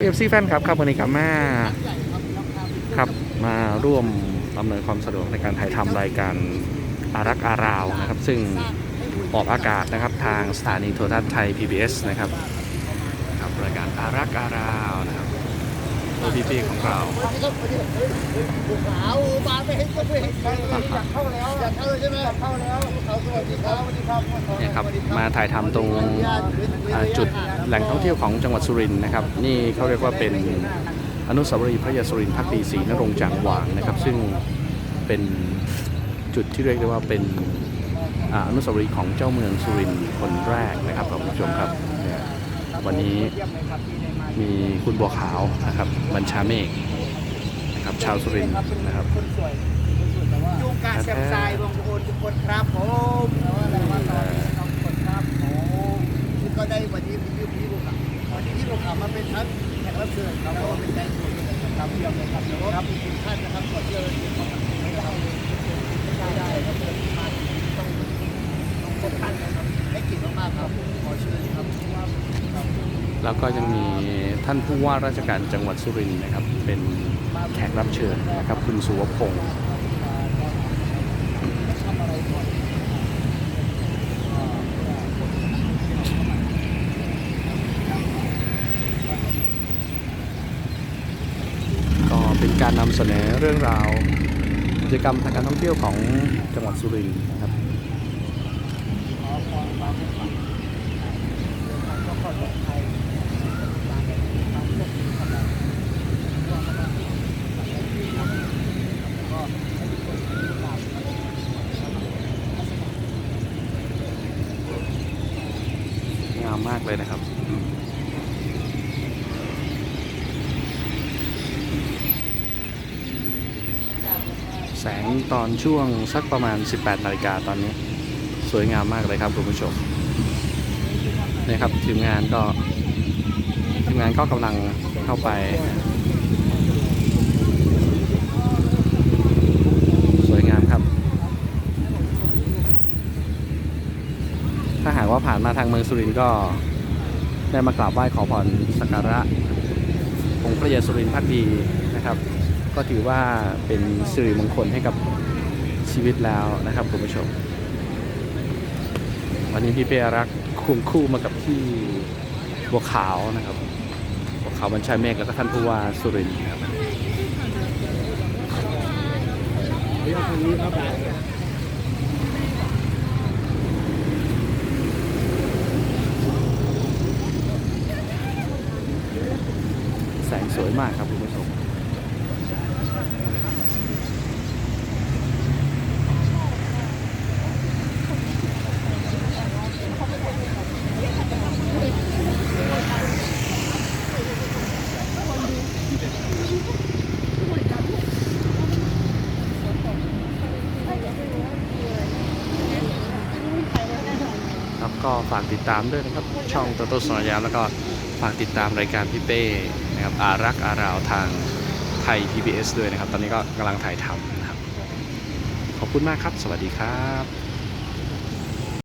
เอฟซีแฟนครับครับวันนี้กับมาครับมาร่วมอำนวยความสะดวกในการถ่ายทำรายการอารักอาราวนะครับ ซึ่งออกอากาศนะครับทางสถานีโทรทัศน์ไทย PBS นะครับครับรายการอารักอาราว พีพีของเราขาวมาไม่เห็นก็ไม่เห็นอยากเข้าแล้วอยากเข้าเลยใช่ไหมอยากเข้าแล้วเขาสวัสดีครับสวัสดีครับเนี่ยครับมาถ่ายทำตรงอ่าจุดแหล่งท่องเที่ยวของจังหวัดสุรินทร์นะครับ นี่เขาเรียกว่าเป็นอนุสาวรีย์พระยาสุรินทร์พักดีศรีนรงค์จางหวางนะครับ ซึ่งเป็นจุดที่เรียกได้ว่าเป็นอ่าอนุสาวรีย์ของเจ้าเมืองสุรินทร์คนแรกนะครับคุณผู้ชมครับเนี่ย วันนี้มีคุณบัวขาวนะครับ บัญชาเมฆนะครับ ชาวสุรินทร์นะครับยุงกาแซมไซบางคนทุกคนครับผมอะไรว่าตอนนี้น้องคนครับผมที่ก็ได้วันนี้พี่พี่บุกขับวันนี้พี่บุกขับมาเป็นทั้งแขกรับเชิญครับแล้วก็เป็นใจส่วนหนึ่งครับเยี่ยมเลยครับแล้วก็ครับทุกท่านนะครับก่อนที่เราจะเข้ามาไม่ได้เลยไม่ได้ครับเชิญมาต้องต้องพบท่านนะครับให้เกียรติมากๆครับขอเชิญครับว่าครับ แล้วก็ยังมีท่านผู้ว่าราชการจังหวัดสุรินทร์นะครับ เป็นแขกรับเชิญนะครับ คุณสุวพงศ์ก็เป็นการนำเสนอเรื่องราวกิจกรรมทางการท่องเที่ยวของจังหวัดสุรินทร์นะครับงามมา มากเลยนะครับ แสงตอนช่วงสักประมาณ 18นาฬิกาตอนนี้ สวยงามมากเลยครับคุณผู้ชมนะครับทีมงานก็ทีมงานก็กำลังเข้าไป สวยงามครับ ถ้าหากว่าผ่านมาทางเมืองสุรินทร์ก็ได้มากราบไหว้ขอพรสักการะองค์พระยาสุรินทร์พักดีนะครับ ก็ถือว่าเป็นสิริมงคลให้กับชีวิตแล้วนะครับคุณผู้ชม วันนี้พี่เป้รักควงคู่มากับพี่บัวขาวนะครับบัวขาวบัญชาเมฆแล้วก็ท่านผู้ว่าสุรินทร์ครับแสวยมากครับคุณผู้ชม ก็ฝากติดตามด้วยนะครับ ช่องโตโต้สนยามแล้วก็ฝากติดตามรายการพี่เป้นะครับอารักอาราวทางไทย PBS ด้วยนะครับ ตอนนี้ก็กำลังถ่ายทำนะครับ ขอบคุณมากครับ สวัสดีครับ